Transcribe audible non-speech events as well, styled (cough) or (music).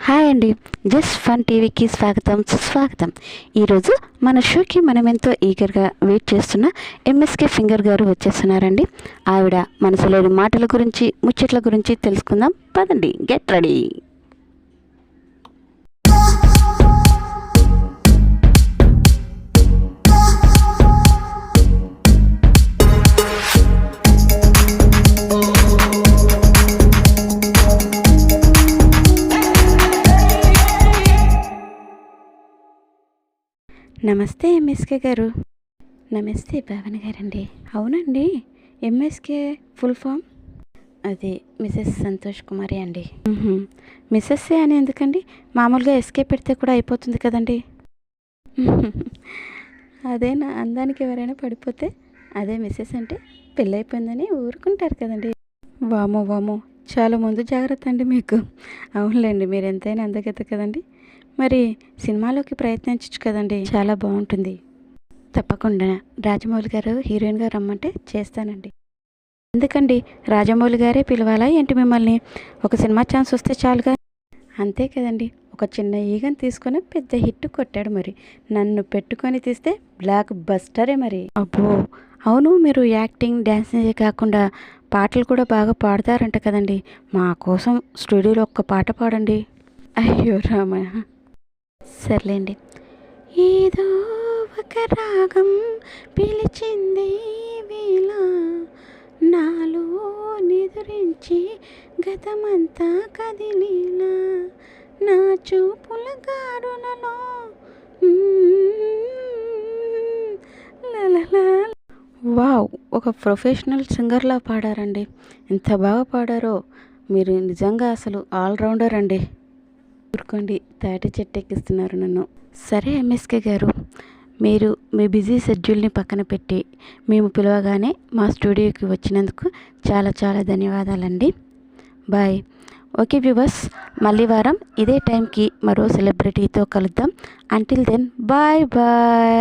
Hi అండి. Just fun టీవీకి స్వాగతం సుస్వాగతం. ఈరోజు మన షోకి మనం ఎంతో ఈగర్గా వెయిట్ చేస్తున్న ఎంఎస్కే ఫింగర్ గారు వచ్చేస్తున్నారండి. ఆవిడ మనసులోని మాటల గురించి ముచ్చట్ల గురించి తెలుసుకుందాం. పదండి గెట్ రెడీ. నమస్తే ఎంఎస్కే గారు. నమస్తే భావన గారండి. అవునండి ఎంఎస్కే ఫుల్ ఫామ్ అది మిసెస్ సంతోష్ కుమారి అండి. మ్మ్హ్మ్. మిసెస్ ఏ అని ఎందుకండి? మామూలుగా ఎస్కే పెడితే కూడా అయిపోతుంది కదండి. (laughs) అదే నా అందానికి ఎవరైనా పడిపోతే అదే మిసెస్ అంటే పెళ్ళైపోయిందని ఊరుకుంటారు కదండి. వామో వామో. చాలా ముందు జాగ్రత్త అండి మీకు. అవునులేండి మీరు ఎంతైనా అందగత కదండి. మరి సినిమాలోకి ప్రయత్నించచ్చు కదండి. చాలా బాగుంటుంది. తప్పకుండా. రాజమౌళి గారు హీరోయిన్గా రమ్మంటే చేస్తానండి. ఎందుకండి? రాజమౌళి గారే పిలవాలా ఏంటి మిమ్మల్ని? ఒక సినిమా ఛాన్స్ వస్తే చాలుగా. అంతే కదండి. ఒక చిన్న ఈగని తీసుకొని పెద్ద హిట్ కొట్టాడు మరి. నన్ను పెట్టుకొని తీస్తే బ్లాక్ బస్టరే మరి. అబ్బో! అవును మీరు యాక్టింగ్ డ్యాన్సింగ్ కాకుండా పాటలు కూడా బాగా పాడతారంట కదండి. మా కోసం స్టూడియోలో ఒక్క పాట పాడండి. అయ్యో రామయ్య. సర్లేండి. ఏదో ఒక రాగం పిలిచింది వేళ. నాలో నిదురించి గతమంతా కదిలిలా నా చూపుల గారులలో మ్మ్, లలలా. వావ్ ఒక ప్రొఫెషనల్ సింగర్లా పాడారండి. ఎంత బాగా పాడారో. మీరు నిజంగా అసలు ఆల్రౌండర్ అండి. ఊరుకోండి. తాటి చెట్టెక్కిస్తున్నారు నన్ను. సరే ఎంఎస్కే గారు మీరు మీ బిజీ షెడ్యూల్ని పక్కన పెట్టి మేము పిలవగానే మా స్టూడియోకి వచ్చినందుకు చాలా చాలా ధన్యవాదాలండి. బాయ్. ఓకే వ్యూవర్స్ మళ్ళీ వారం ఇదే టైంకి మరో సెలబ్రిటీతో కలుద్దాం. Until then bye bye.